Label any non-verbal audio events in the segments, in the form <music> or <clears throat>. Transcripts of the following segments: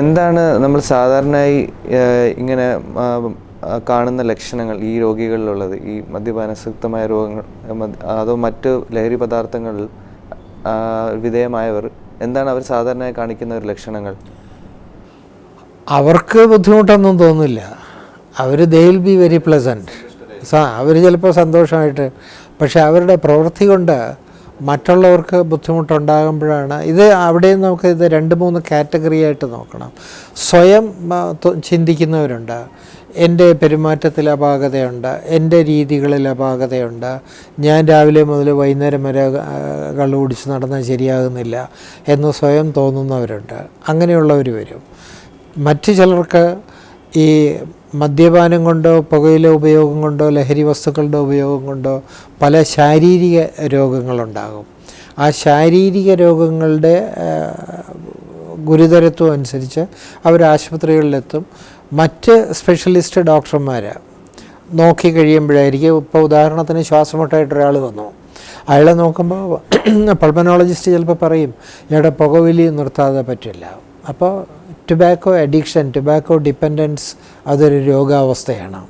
എന്താണ് നമ്മൾ സാധാരണയായി ഇങ്ങനെ കാണുന്ന ലക്ഷണങ്ങൾ ഈ രോഗികളിലുള്ളത്? ഈ മദ്യപാനസക്തമായ രോഗങ്ങൾ അതോ മറ്റ് ലഹരി പദാർത്ഥങ്ങളിൽ വിധേയമായവർ എന്താണ് അവർ സാധാരണയായി കാണിക്കുന്ന ഒരു ലക്ഷണങ്ങൾ? അവർക്ക് ബുദ്ധിമുട്ടൊന്നും തോന്നില്ല അവർ they will be very pleasant അവർ ചിലപ്പോൾ സന്തോഷമായിട്ട് പക്ഷേ അവരുടെ പ്രവൃത്തി കൊണ്ട് മറ്റുള്ളവർക്ക് ബുദ്ധിമുട്ടുണ്ടാകുമ്പോഴാണ്. ഇത് അവിടെയും നമുക്ക് ഇത് രണ്ട് മൂന്ന് കാറ്റഗറി ആയിട്ട് നോക്കണം. സ്വയം ചിന്തിക്കുന്നവരുണ്ട്. എന്റെ പെരുമാറ്റത്തിൽ അപാകതയുണ്ട്. എന്റെ രീതികളിൽ അപാകതയുണ്ട്. ഞാൻ രാവിലെ മുതൽ വൈകുന്നേരം വരെ കള്ളു കുടിച്ച് നടന്നാൽ ശരിയാകുന്നില്ല എന്ന് സ്വയം തോന്നുന്നവരുണ്ട്. അങ്ങനെയുള്ളവർ വരും. മറ്റു ചിലർക്ക് ഈ മദ്യപാനം കൊണ്ടോ പുകയില ഉപയോഗം കൊണ്ടോ ലഹരി വസ്തുക്കളുടെ ഉപയോഗം കൊണ്ടോ പല ശാരീരിക രോഗങ്ങളുണ്ടാകും. ആ ശാരീരിക രോഗങ്ങളുടെ ഗുരുതരത്വം അനുസരിച്ച് അവർ ആശുപത്രികളിലെത്തും. മറ്റ് സ്പെഷ്യലിസ്റ്റ് ഡോക്ടർമാർ നോക്കി കഴിയുമ്പോഴായിരിക്കും ഇപ്പോൾ ഉദാഹരണത്തിന് ശ്വാസമുട്ടായിട്ട് ഒരാൾ വന്നു. അയാളെ നോക്കുമ്പോൾ <clears throat> പൾമനോളജിസ്റ്റ് ചിലപ്പോൾ പറയും ഇയാളുടെ പുകവലി നിർത്താതെ പറ്റില്ല. അപ്പോൾ ടുബാക്കോ അഡിക്ഷൻ ടുബാക്കോ ഡിപ്പെൻഡൻസ് അതൊരു രോഗാവസ്ഥയാണ്.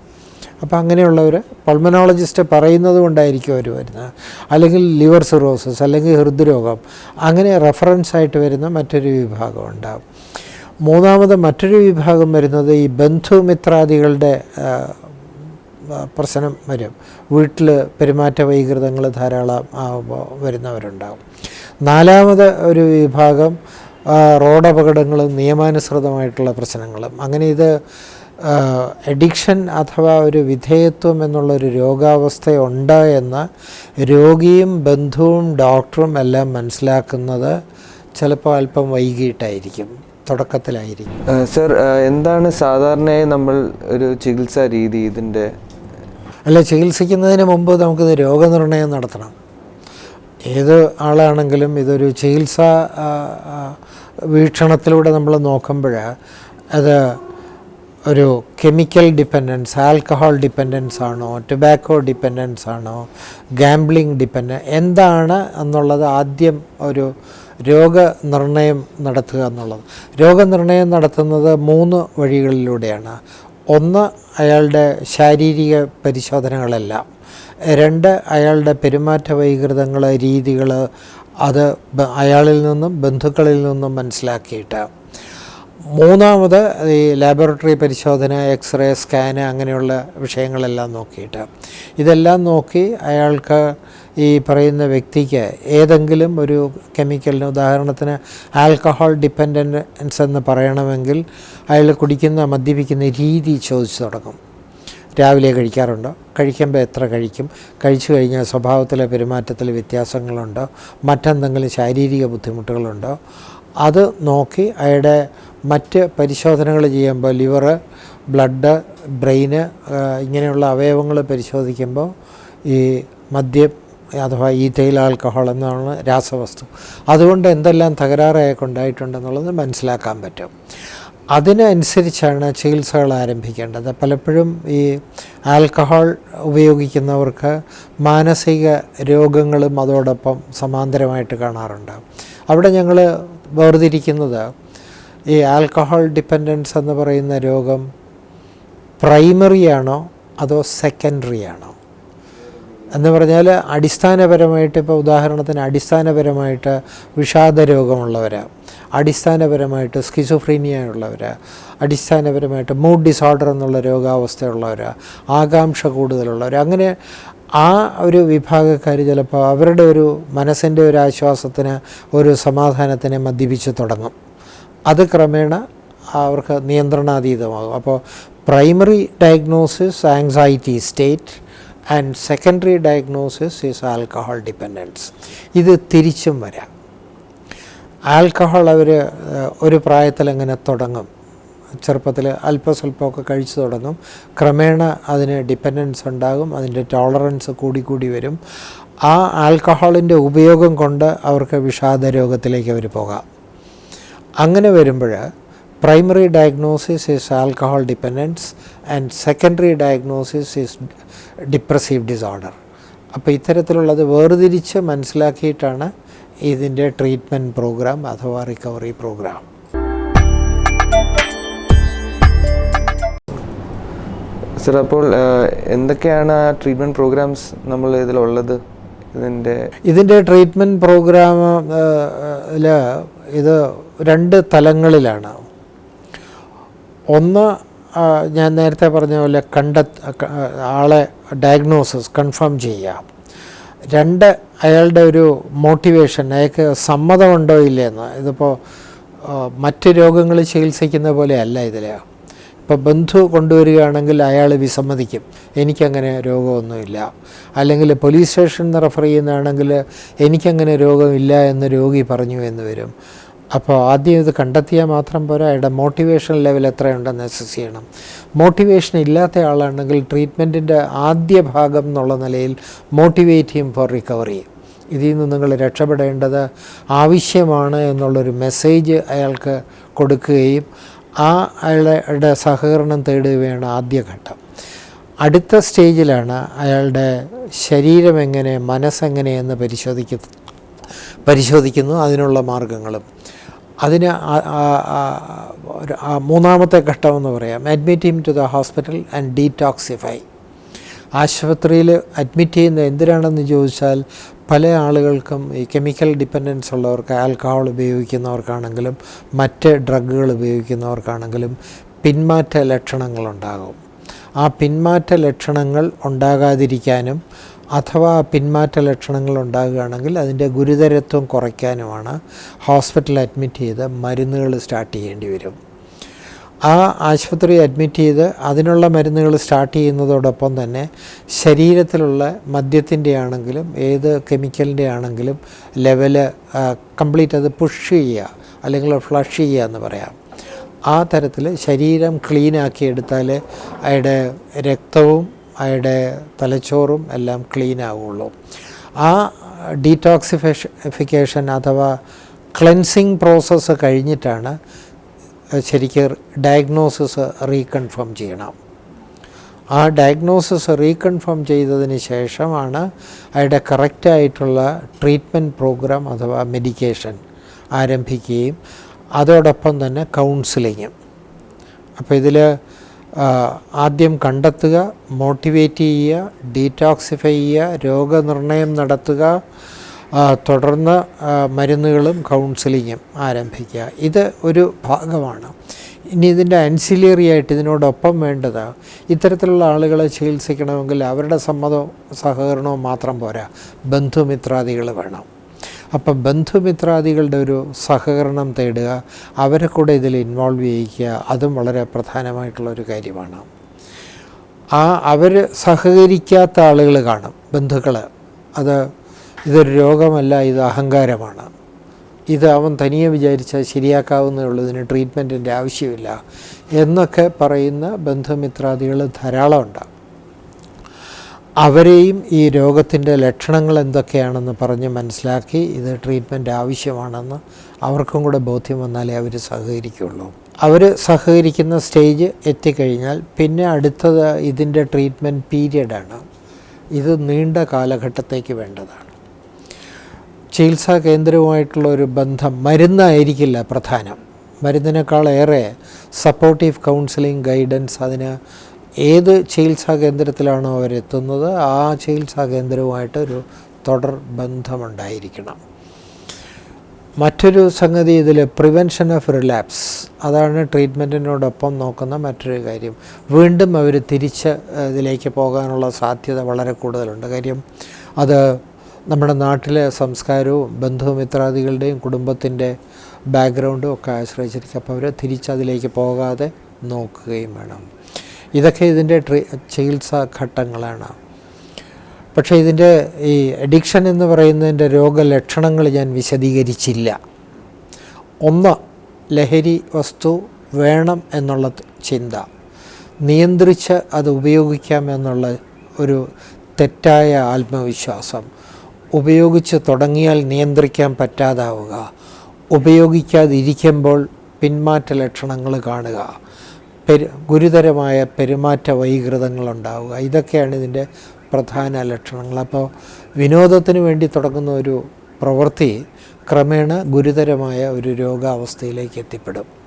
അപ്പോൾ അങ്ങനെയുള്ളവർ പൾമനോളജിസ്റ്റ് പറയുന്നത് കൊണ്ടായിരിക്കും അവർ വരുന്നത്. അല്ലെങ്കിൽ ലിവർ സിറോസിസ് അല്ലെങ്കിൽ ഹൃദ്രോഗം. അങ്ങനെ റെഫറൻസ് ആയിട്ട് വരുന്ന മറ്റൊരു വിഭാഗം ഉണ്ടാകും മൂന്നാമത് മറ്റൊരു വിഭാഗം വരുന്നത് ഈ ബന്ധുമിത്രാദികളുടെ പ്രശ്നം വരും. വീട്ടിൽ പെരുമാറ്റ വൈകൃതങ്ങൾ ധാരാളം വരുന്നവരുണ്ടാകും നാലാമത് ഒരു വിഭാഗം ആ, റോഡ് അപകടങ്ങളും നിയമാനുസൃതമായിട്ടുള്ള പ്രശ്നങ്ങളും. അങ്ങനെ ഇത് അഡിക്ഷൻ അഥവാ ഒരു വിധേയത്വം എന്നുള്ളൊരു രോഗാവസ്ഥയുണ്ട് എന്ന് രോഗിയും ബന്ധുവും ഡോക്ടറും എല്ലാം മനസ്സിലാക്കുന്നത് ചിലപ്പോൾ അല്പം വൈകിട്ടായിരിക്കും തുടക്കത്തിലായിരിക്കും. സർ എന്താണ് സാധാരണയായി നമ്മൾ ഒരു ചികിത്സാ രീതി ഇതിന്റെ? അല്ല ചികിത്സിക്കുന്നതിന് മുമ്പ് നമുക്കിത് രോഗനിർണയം നടത്തണം. ഏത് ആളാണെങ്കിലും ഇതൊരു ചികിത്സ വീക്ഷണത്തിലൂടെ നമ്മൾ നോക്കുമ്പോൾ അത് ഒരു കെമിക്കൽ ഡിപ്പെൻഡൻസ് ആൽക്കഹോൾ ഡിപ്പെൻഡൻസ് ആണോ ടൊബാക്കോ ഡിപ്പെൻഡൻസ് ആണോ ഗാംബ്ലിംഗ് ഡിപ്പെൻഡൻ എന്താണ് എന്നുള്ളത് ആദ്യം ഒരു രോഗനിർണയം നടത്തുക എന്നുള്ളത്. രോഗനിർണയം നടത്തുന്നത് മൂന്ന് വഴികളിലൂടെയാണ്. ഒന്ന് അയാളുടെ ശാരീരിക പരിശോധനകളെല്ലാം. രണ്ട് അയാളുടെ പെരുമാറ്റ വൈകൃതങ്ങൾ രീതികൾ അത് അയാളിൽ നിന്നും ബന്ധുക്കളിൽ നിന്നും മനസ്സിലാക്കിയിട്ട്. മൂന്നാമത് ഈ ലാബോറട്ടറി പരിശോധന എക്സ്റേ സ്കാന് അങ്ങനെയുള്ള വിഷയങ്ങളെല്ലാം നോക്കിയിട്ട്. ഇതെല്ലാം നോക്കി അയാൾക്ക് ഈ പറയുന്ന വ്യക്തിക്ക് ഏതെങ്കിലും ഒരു കെമിക്കലിന് ഉദാഹരണത്തിന് ആൽക്കഹോൾ ഡിപ്പെൻഡൻസ് എന്ന് പറയണമെങ്കിൽ അയാൾ കുടിക്കുന്ന മദ്യപിക്കുന്ന രീതി ചോദിച്ചു തുടങ്ങും. രാവിലെ കഴിക്കാറുണ്ടോ. കഴിക്കുമ്പോൾ എത്ര കഴിക്കും? കഴിച്ചു കഴിഞ്ഞാൽ സ്വഭാവത്തിലെ പെരുമാറ്റത്തിൽ വ്യത്യാസങ്ങളുണ്ടോ? മറ്റെന്തെങ്കിലും ശാരീരിക ബുദ്ധിമുട്ടുകളുണ്ടോ? അത് നോക്കി അയാളുടെ മറ്റ് പരിശോധനകൾ ചെയ്യുമ്പോൾ ലിവറ് ബ്ലഡ് ബ്രെയിന് ഇങ്ങനെയുള്ള അവയവങ്ങൾ പരിശോധിക്കുമ്പോൾ ഈ മദ്യം അഥവാ ഈഥൈൽ ആൽക്കഹോൾ എന്നാണ് രാസവസ്തു. അതുകൊണ്ട് എന്തെല്ലാം തകരാറായൊക്കെ ഉണ്ടായിട്ടുണ്ടെന്നുള്ളത് മനസ്സിലാക്കാൻ പറ്റും. അതിനനുസരിച്ചാണ് ചികിത്സകൾ ആരംഭിക്കേണ്ടത്. പലപ്പോഴും ഈ ആൽക്കഹോൾ ഉപയോഗിക്കുന്നവർക്ക് മാനസിക രോഗങ്ങളും അതോടൊപ്പം സമാന്തരമായിട്ട് കാണാറുണ്ട്. അവിടെ ഞങ്ങൾ വേർതിരിക്കുന്നത് ഈ ആൽക്കഹോൾ ഡിപ്പെൻഡൻസ് എന്ന് പറയുന്ന രോഗം പ്രൈമറി ആണോ അതോ സെക്കൻഡറി ആണോ എന്ന് പറഞ്ഞാൽ അടിസ്ഥാനപരമായിട്ട് ഇപ്പോൾ ഉദാഹരണത്തിന് അടിസ്ഥാനപരമായിട്ട് വിഷാദ രോഗമുള്ളവർ അടിസ്ഥാനപരമായിട്ട് സ്കിസോഫ്രീനിയ ഉള്ളവർ അടിസ്ഥാനപരമായിട്ട് മൂഡ് ഡിസോർഡർ എന്നുള്ള രോഗാവസ്ഥയുള്ളവർ ആകാംക്ഷ കൂടുതലുള്ളവർ അങ്ങനെ ആ ഒരു വിഭാഗക്കാർ ചിലപ്പോൾ അവരുടെ ഒരു മനസ്സിന്റെ ഒരു ആശ്വാസത്തിന് ഒരു സമാധാനത്തിനെ മദ്യപിച്ച് തുടങ്ങും. അത് ക്രമേണ അവർക്ക് നിയന്ത്രണാതീതമാകും. അപ്പോൾ primary diagnosis anxiety state and secondary diagnosis is alcohol dependence. ഇത് തിരിച്ചും വരാം. ആൽക്കഹോൾ അവർ ഒരു പ്രായത്തിൽ അങ്ങനെ തുടങ്ങും. ചെറുപ്പത്തിൽ അല്പസ്വല്പമൊക്കെ കഴിച്ചു തുടങ്ങും. ക്രമേണ അതിന് ഡിപ്പെൻഡൻസ് ഉണ്ടാകും അതിന്റെ ടോളറൻസ് കൂടി കൂടി വരും. ആ ആൽക്കഹോളിന്റെ ഉപയോഗം കൊണ്ട് അവർക്ക് വിഷാദ രോഗത്തിലേക്ക് അവർ പോകാം. അങ്ങനെ വരുമ്പോൾ primary diagnosis is alcohol dependence and secondary diagnosis is depressive disorder. അപ്പോൾ ഇത്തരത്തിലുള്ളത് വേർതിരിച്ച് മനസ്സിലാക്കിയിട്ടാണ് ഇതിന്റെ ട്രീറ്റ്മെന്റ് പ്രോഗ്രാം അഥവാ റിക്കവറി പ്രോഗ്രാം സർ അപ്പോൾ എന്തൊക്കെയാണ് ആ ട്രീറ്റ്മെന്റ് പ്രോഗ്രാംസ് നമ്മൾ ഇതിലുള്ളത്? ഇതിന്റെ ഇതിന്റെ ട്രീറ്റ്മെന്റ് പ്രോഗ്രാമിൽ ഇത് രണ്ട് തലങ്ങളിലാണ്. ഒന്ന് ഞാൻ നേരത്തെ പറഞ്ഞ പോലെ കണ്ടെത്ത ആളെ ഡയഗ്നോസിസ് കൺഫേം ചെയ്യുക രണ്ട് അയാളുടെ ഒരു മോട്ടിവേഷൻ അയാൾക്ക് സമ്മതമുണ്ടോ ഇല്ലയെന്ന്. ഇതിപ്പോൾ മറ്റ് രോഗങ്ങൾ ചികിത്സിക്കുന്ന പോലെ അല്ല ഇതിൽ ഇപ്പോൾ ബന്ധു കൊണ്ടുവരികയാണെങ്കിൽ അയാൾ വിസമ്മതിക്കും. എനിക്കങ്ങനെ രോഗമൊന്നുമില്ല. അല്ലെങ്കിൽ പോലീസ് സ്റ്റേഷനിൽ നിന്ന് റെഫർ ചെയ്യുന്നതാണെങ്കിൽ എനിക്കങ്ങനെ രോഗമില്ല എന്ന് രോഗി പറഞ്ഞു എന്ന് വരും. അപ്പോൾ ആദ്യം ഇത് കണ്ടെത്തിയാൽ മാത്രം പോരാ അയാളുടെ മോട്ടിവേഷൻ ലെവൽ എത്രയുണ്ടെന്ന് അസസ് ചെയ്യണം. മോട്ടിവേഷൻ ഇല്ലാത്ത ആളാണെങ്കിൽ ട്രീറ്റ്മെന്റിന്റെ ആദ്യ ഭാഗം എന്നുള്ള നിലയിൽ മോട്ടിവേറ്റ് ചെയ്യും ഫോർ റിക്കവറി ഇതിൽ നിന്ന് നിങ്ങൾ രക്ഷപ്പെടേണ്ടത് ആവശ്യമാണ് എന്നുള്ളൊരു മെസ്സേജ് അയാൾക്ക് കൊടുക്കുകയും ആ അയാളുടെ സഹകരണം തേടുകയാണ് ആദ്യഘട്ടം അടുത്ത സ്റ്റേജിലാണ് അയാളുടെ ശരീരം എങ്ങനെ മനസ്സെങ്ങനെയെന്ന് പരിശോധിക്ക പരിശോധിക്കുന്നു. അതിനുള്ള മാർഗങ്ങളും. അതിന് മൂന്നാമത്തെ ഘട്ടം എന്ന് പറയാം. Admit him to the hospital and detoxify ആശുപത്രിയിൽ അഡ്മിറ്റ് ചെയ്യുന്ന എന്തിനാണെന്ന് ചോദിച്ചാൽ പല ആളുകൾക്കും ഈ കെമിക്കൽ ഡിപ്പെൻഡൻസ് ഉള്ളവർക്ക് ആൽക്കഹോൾ ഉപയോഗിക്കുന്നവർക്കാണെങ്കിലും മറ്റ് ഡ്രഗുകൾ ഉപയോഗിക്കുന്നവർക്കാണെങ്കിലും പിന്മാറ്റ ലക്ഷണങ്ങളുണ്ടാകും. ആ പിന്മാറ്റ ലക്ഷണങ്ങൾ ഉണ്ടാകാതിരിക്കാനും അഥവാ പിന്മാറ്റ ലക്ഷണങ്ങൾ ഉണ്ടാകുകയാണെങ്കിൽ അതിന്റെ ഗുരുതരത്വം കുറയ്ക്കാനുമാണ് ഹോസ്പിറ്റൽ അഡ്മിറ്റ് ചെയ്ത് മരുന്നുകൾ സ്റ്റാർട്ട് ചെയ്യേണ്ടി വരും. ആ ആശുപത്രി അഡ്മിറ്റ് ചെയ്ത് അതിനുള്ള മരുന്നുകൾ സ്റ്റാർട്ട് ചെയ്യുന്നതോടൊപ്പം തന്നെ ശരീരത്തിലുള്ള മദ്യത്തിന്റെ ആണെങ്കിലും ഏത് കെമിക്കലിന്റെ ആണെങ്കിലും ലെവൽ കംപ്ലീറ്റ് അത് പുഷ് ചെയ്യുക അല്ലെങ്കിൽ ഫ്ലഷ് ചെയ്യുക എന്ന് പറയാം. ആ തരത്തിൽ ശരീരം ക്ലീനാക്കി എടുത്താൽ അയാളുടെ രക്തവും അയാളുടെ തലച്ചോറും എല്ലാം ക്ലീൻ ആവുള്ളൂ ആ ഡീടോക്സിഫിക്കേഷൻ അഥവാ ക്ലെൻസിങ് പ്രോസസ്സ് കഴിഞ്ഞിട്ടാണ് ശരിക്കും ഡയഗ്നോസിസ് റീകൺഫേം ചെയ്യണം. ആ ഡയഗ്നോസിസ് റീകൺഫേം ചെയ്തതിന് ശേഷമാണ് അയാളുടെ കറക്റ്റായിട്ടുള്ള ട്രീറ്റ്മെന്റ് പ്രോഗ്രാം അഥവാ മെഡിക്കേഷൻ ആരംഭിക്കുകയും അതോടൊപ്പം തന്നെ കൗൺസിലിങ്ങും അപ്പോൾ ഇതിൽ ആദ്യം കണ്ടെത്തുക മോട്ടിവേറ്റ് ചെയ്യുക ഡീറ്റോക്സിഫൈ ചെയ്യുക രോഗനിർണയം നടത്തുക തുടർന്ന് മരുന്നുകളും കൗൺസിലിങ്ങും ആരംഭിക്കുക. ഇത് ഒരു ഭാഗമാണ്. ഇനി ഇതിന്റെ അൻസിലിയറി ആയിട്ട് ഇതിനോടൊപ്പം വേണ്ടത് ഇത്തരത്തിലുള്ള ആളുകളെ ചികിത്സിക്കണമെങ്കിൽ അവരുടെ സമ്മതവും സഹകരണവും മാത്രം പോരാ. ബന്ധുമിത്രാദികൾ വേണം. അപ്പം ബന്ധുമിത്രാദികളുടെ ഒരു സഹകരണം തേടുക അവരെ കൂടെ ഇതിൽ ഇൻവോൾവ് ചെയ്യിക്കുക അതും വളരെ പ്രധാനമായിട്ടുള്ള ഒരു കാര്യമാണ്. ആ അവർ സഹകരിക്കാത്ത ആളുകൾ കാണും ബന്ധുക്കൾ അത് ഇതൊരു രോഗമല്ല ഇത് അഹങ്കാരമാണ്. ഇത് അവൻ തനിയെ വിചാരിച്ചാൽ ശരിയാക്കാവുന്നേ ഇതിന് ട്രീറ്റ്മെന്റിന്റെ ആവശ്യമില്ല എന്നൊക്കെ പറയുന്ന ബന്ധുമിത്രാദികൾ ധാരാളമുണ്ട്. അവരെയും ഈ രോഗത്തിന്റെ ലക്ഷണങ്ങൾ എന്തൊക്കെയാണെന്ന് പറഞ്ഞ് മനസ്സിലാക്കി ഇത് ട്രീറ്റ്മെന്റ് ആവശ്യമാണെന്ന് അവർക്കും കൂടെ ബോധ്യം വന്നാലേ അവർ സഹകരിക്കുള്ളൂ. അവർ സഹകരിക്കുന്ന സ്റ്റേജ് എത്തിക്കഴിഞ്ഞാൽ പിന്നെ അടുത്തത് ഇതിന്റെ ട്രീറ്റ്മെന്റ് പീരിയഡാണ് ഇത് നീണ്ട കാലഘട്ടത്തേക്ക് വേണ്ടതാണ്. ചികിത്സാ കേന്ദ്രവുമായിട്ടുള്ള ഒരു ബന്ധം മരുന്നായിരിക്കില്ല പ്രധാനം. മരുന്നിനേക്കാളേറെ സപ്പോർട്ടീവ് കൗൺസിലിംഗ് ഗൈഡൻസ് അതിന് ഏത് ചികിത്സാ കേന്ദ്രത്തിലാണോ അവരെത്തുന്നത് ആ ചികിത്സാ കേന്ദ്രവുമായിട്ട് ഒരു തുടർ ബന്ധമുണ്ടായിരിക്കണം. മറ്റൊരു സംഗതി ഇതിൽ പ്രിവെൻഷൻ ഓഫ് റിലാപ്സ് അതാണ് ട്രീറ്റ്മെന്റിനോടൊപ്പം നോക്കുന്ന മറ്റൊരു കാര്യം. വീണ്ടും അവർ തിരിച്ച് ഇതിലേക്ക് പോകാനുള്ള സാധ്യത വളരെ കൂടുതലുണ്ട്. കാര്യം അത് നമ്മുടെ നാട്ടിലെ സംസ്കാരവും ബന്ധുമിത്രാദികളുടെയും കുടുംബത്തിന്റെ ബാക്ക്ഗ്രൗണ്ടും ഒക്കെ ആശ്രയിച്ചിരിക്കും. അപ്പോൾ അവർ തിരിച്ചതിലേക്ക് പോകാതെ നോക്കുകയും വേണം. ഇതൊക്കെ ഇതിന്റെ ട്രീ ചികിത്സാ ഘട്ടങ്ങളാണ്. പക്ഷേ ഇതിന്റെ ഈ അഡിക്ഷൻ എന്ന് പറയുന്നതിന്റെ രോഗലക്ഷണങ്ങൾ ഞാൻ വിശദീകരിച്ചില്ല. ഒന്ന് ലഹരി വസ്തു വേണം എന്നുള്ള ചിന്ത. നിയന്ത്രിച്ച് അത് ഉപയോഗിക്കാം എന്നുള്ള ഒരു തെറ്റായ ആത്മവിശ്വാസം. ഉപയോഗിച്ച് തുടങ്ങിയാൽ നിയന്ത്രിക്കാൻ പറ്റാതാവുക. ഉപയോഗിക്കാതിരിക്കുമ്പോൾ പിന്മാറ്റ ലക്ഷണങ്ങൾ കാണുക. പെരു ഗുരുതരമായ പെരുമാറ്റ വൈകൃതങ്ങളുണ്ടാവുക. ഇതൊക്കെയാണ് ഇതിന്റെ പ്രധാന ലക്ഷണങ്ങൾ. അപ്പോൾ വിനോദത്തിന് വേണ്ടി തുടങ്ങുന്ന ഒരു പ്രവൃത്തി ക്രമേണ ഗുരുതരമായ ഒരു രോഗാവസ്ഥയിലേക്ക് എത്തിപ്പെടും.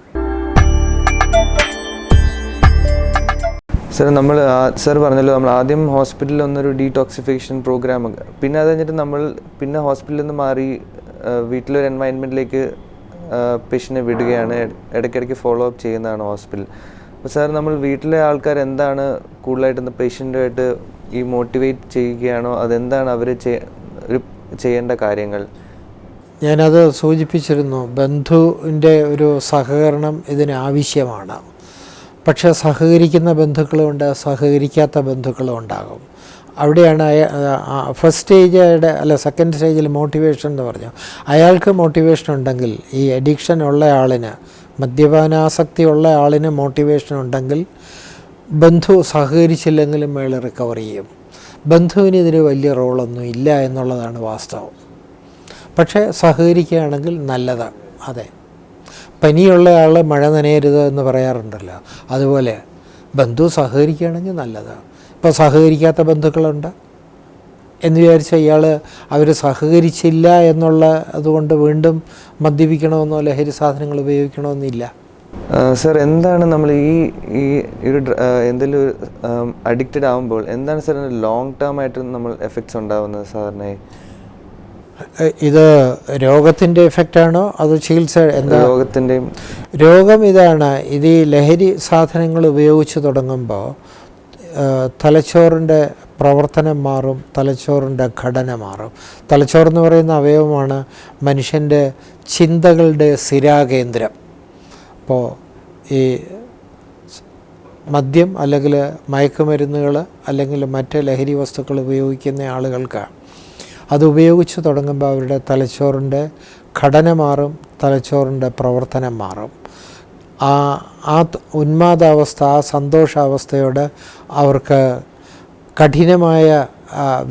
സർ നമ്മൾ സർ പറഞ്ഞല്ലോ നമ്മൾ ആദ്യം ഹോസ്പിറ്റലിൽ ഒന്നൊരു ഡീടോക്സിഫിക്കേഷൻ പ്രോഗ്രാം പിന്നെ അത് കഴിഞ്ഞിട്ട് നമ്മൾ പിന്നെ ഹോസ്പിറ്റലിൽ നിന്ന് മാറി വീട്ടിലൊരു എൻവയൺമെന്റിലേക്ക് പേഷ്യന്റിനെ വിടുകയാണ്. ഇട- ഇടയ്ക്കിടയ്ക്ക് ഫോളോ അപ്പ് ചെയ്യുന്നതാണ് ഹോസ്പിറ്റൽ. അപ്പോൾ സാർ നമ്മൾ വീട്ടിലെ ആൾക്കാർ എന്താണ് കൂടുതലായിട്ട് പേഷ്യന്റുമായിട്ട് ഈ മോട്ടിവേറ്റ് ചെയ്യുകയാണോ? അതെന്താണ് അവർ ചെയ്യേണ്ട കാര്യങ്ങൾ? ഞാനത് സൂചിപ്പിച്ചിരുന്നു. ബന്ധുവിന്റെ ഒരു സഹകരണം ഇതിന് ആവശ്യമാണ്. പക്ഷേ സഹകരിക്കുന്ന ബന്ധുക്കളുമുണ്ട് സഹകരിക്കാത്ത ബന്ധുക്കളും ഉണ്ടാകും അവിടെയാണ് ഫസ്റ്റ് സ്റ്റേജയുടെ അല്ല സെക്കൻഡ് സ്റ്റേജിൽ മോട്ടിവേഷൻ എന്ന് പറഞ്ഞു. അയാൾക്ക് മോട്ടിവേഷൻ ഉണ്ടെങ്കിൽ ഈ അഡിക്ഷൻ ഉള്ള ആളിന് മദ്യപാനാസക്തി ഉള്ള ആളിന് മോട്ടിവേഷൻ ഉണ്ടെങ്കിൽ ബന്ധു സഹകരിച്ചില്ലെങ്കിലും അയാൾ റിക്കവർ ചെയ്യും. ബന്ധുവിന് ഇതിന് വലിയ റോളൊന്നും ഇല്ല എന്നുള്ളതാണ് വാസ്തവം. പക്ഷേ സഹകരിക്കുകയാണെങ്കിൽ നല്ലതാണ് അതെ. പനിയുള്ള ആൾ മഴ നനയരുത് എന്ന് പറയാറുണ്ടല്ലോ. അതുപോലെ ബന്ധു സഹകരിക്കുകയാണെങ്കിൽ നല്ലതാണ് ഇപ്പോൾ സഹകരിക്കാത്ത ബന്ധുക്കളുണ്ട്? എന്ന് വിചാരിച്ച ഇയാൾ അവർ സഹകരിച്ചില്ല എന്നുള്ള അതുകൊണ്ട് വീണ്ടും മദ്യപിക്കണമെന്നോ ലഹരി സാധനങ്ങൾ ഉപയോഗിക്കണമെന്നില്ല. സർ എന്താണ് നമ്മൾ ഈ ഈ ഒരു എന്തെങ്കിലും ഒരു അഡിക്റ്റഡ് ആകുമ്പോൾ എന്താണ് സാർ ലോങ് ടേം ആയിട്ട് നമ്മൾ എഫക്ട്സ് ഉണ്ടാവുന്നത് സാറിനെ? ഇത് രോഗത്തിന്റെ എഫക്റ്റാണോ അത് ചികിത്സ എന്താ? രോഗത്തിന്റെയും രോഗം ഇതാണ്. ഇത് ഈ ലഹരി സാധനങ്ങൾ ഉപയോഗിച്ച് തുടങ്ങുമ്പോൾ തലച്ചോറിന്റെ പ്രവർത്തനം മാറും തലച്ചോറിന്റെ ഘടന മാറും. തലച്ചോറ് എന്ന് പറയുന്ന അവയവമാണ് മനുഷ്യന്റെ ചിന്തകളുടെ സ്ഥിരാകേന്ദ്രം. അപ്പോൾ ഈ മദ്യം അല്ലെങ്കിൽ മയക്കുമരുന്നുകൾ അല്ലെങ്കിൽ മറ്റ് ലഹരി വസ്തുക്കൾ ഉപയോഗിക്കുന്ന ആളുകൾക്ക് അത് ഉപയോഗിച്ച് തുടങ്ങുമ്പോൾ അവരുടെ തലച്ചോറിന്റെ ഘടന മാറും തലച്ചോറിന്റെ പ്രവർത്തനം മാറും. ആ ആ ഉന്മാദാവസ്ഥ ആ സന്തോഷാവസ്ഥയോട് അവർക്ക് കഠിനമായ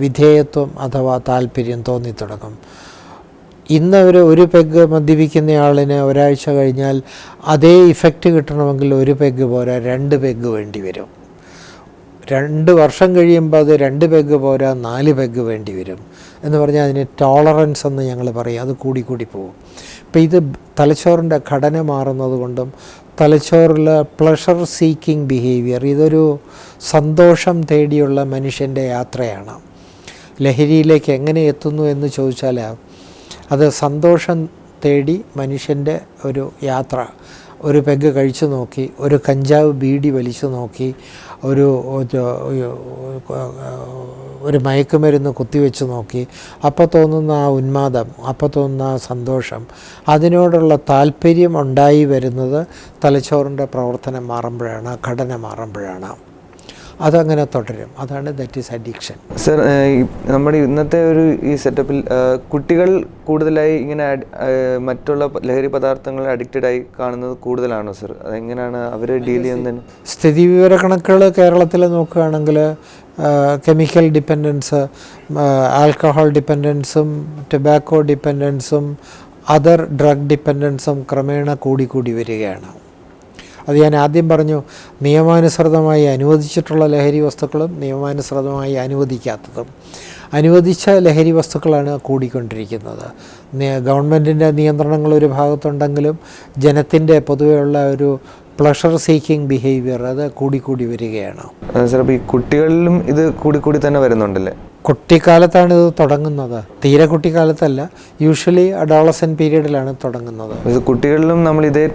വിധേയത്വം അഥവാ താല്പര്യം തോന്നിത്തുടങ്ങും. ഇന്ന് അവർ ഒരു പെഗ് മദ്യപിക്കുന്ന ആളിന് ഒരാഴ്ച കഴിഞ്ഞാൽ അതേ ഇഫക്റ്റ് കിട്ടണമെങ്കിൽ ഒരു പെഗ് പോരാ രണ്ട് പെഗ് വേണ്ടി വരും. രണ്ട് വർഷം കഴിയുമ്പോൾ അത് രണ്ട് പെഗ് പോരാ നാല് പെഗ് വേണ്ടി വരും. എന്ന് പറഞ്ഞാൽ അതിന് ടോളറൻസ് എന്ന് ഞങ്ങൾ പറയും. അത് കൂടി കൂടി പോകും. അപ്പോൾ ഇത് തലച്ചോറിന്റെ ഘടന മാറുന്നത് കൊണ്ടും തലച്ചോറിൽ പ്ലഷർ സീക്കിംഗ് ബിഹേവിയർ ഇതൊരു സന്തോഷം തേടിയുള്ള മനുഷ്യന്റെ യാത്രയാണ്. ലഹരിയിലേക്ക് എങ്ങനെ എത്തുന്നു എന്ന് ചോദിച്ചാൽ അത് സന്തോഷം തേടി മനുഷ്യന്റെ ഒരു യാത്ര. ഒരു പെഗ് കഴിച്ചു നോക്കി ഒരു കഞ്ചാവ് ബീഡി വലിച്ചു നോക്കി ഒരു ഒരു- മയക്കുമരുന്ന് കുത്തിവെച്ച് നോക്കി. അപ്പോൾ തോന്നുന്ന ആ ഉന്മാദം അപ്പോൾ തോന്നുന്ന ആ സന്തോഷം അതിനോടുള്ള താല്പര്യം ഉണ്ടായി വരുന്നത് തലച്ചോറിന്റെ പ്രവർത്തനം മാറുമ്പോഴാണ് ഘടന മാറുമ്പോഴാണ്. അതങ്ങനെ തുടരും. അതാണ് ദറ്റ് ഈസ് അഡിക്ഷൻ സർ നമ്മുടെ ഇന്നത്തെ ഒരു ഈ സെറ്റപ്പിൽ കുട്ടികൾ കൂടുതലായി ഇങ്ങനെ മറ്റുള്ള ലഹരി പദാർത്ഥങ്ങൾ അഡിക്റ്റഡ് ആയി കാണുന്നത് കൂടുതലാണോ സർ അതെങ്ങനെയാണ് അവർ ഡീൽ ചെയ്യുന്നതിന്? സ്ഥിതിവിവര കണക്കുകൾ കേരളത്തിൽ നോക്കുകയാണെങ്കിൽ കെമിക്കൽ ഡിപ്പെൻഡൻസ് ആൽക്കഹോൾ ഡിപ്പെൻഡൻസും ടൊബാക്കോ ഡിപ്പെൻഡൻസും അതർ ഡ്രഗ് ഡിപ്പെൻഡൻസും ക്രമേണ കൂടി കൂടി വരികയാണ്. അത് ഞാൻ ആദ്യം പറഞ്ഞു നിയമാനുസൃതമായി അനുവദിച്ചിട്ടുള്ള ലഹരി വസ്തുക്കളും നിയമാനുസൃതമായി അനുവദിക്കാത്തതും. അനുവദിച്ച ലഹരി വസ്തുക്കളാണ് കൂടിക്കൊണ്ടിരിക്കുന്നത്. ഗവൺമെന്റിന്റെ നിയന്ത്രണങ്ങൾ ഒരു ഭാഗത്തുണ്ടെങ്കിലും ജനത്തിന്റെ പൊതുവെയുള്ള ഒരു പ്ലഷർ സീക്കിംഗ് ബിഹേവിയർ അത് കൂടിക്കൂടി വരികയാണ്. സർ ഈ കുട്ടികളിലും ഇത് കൂടി കൂടി തന്നെ വരുന്നുണ്ടല്ലേ? കുട്ടിക്കാലത്താണ് ഇത് തുടങ്ങുന്നത്. തീരെ കുട്ടിക്കാലത്തല്ല യൂഷ്വലി അഡോളസൻ പീരീഡിലാണ് തുടങ്ങുന്നത്. ഇത് കുട്ടികളിലും നമ്മൾ ഇതേ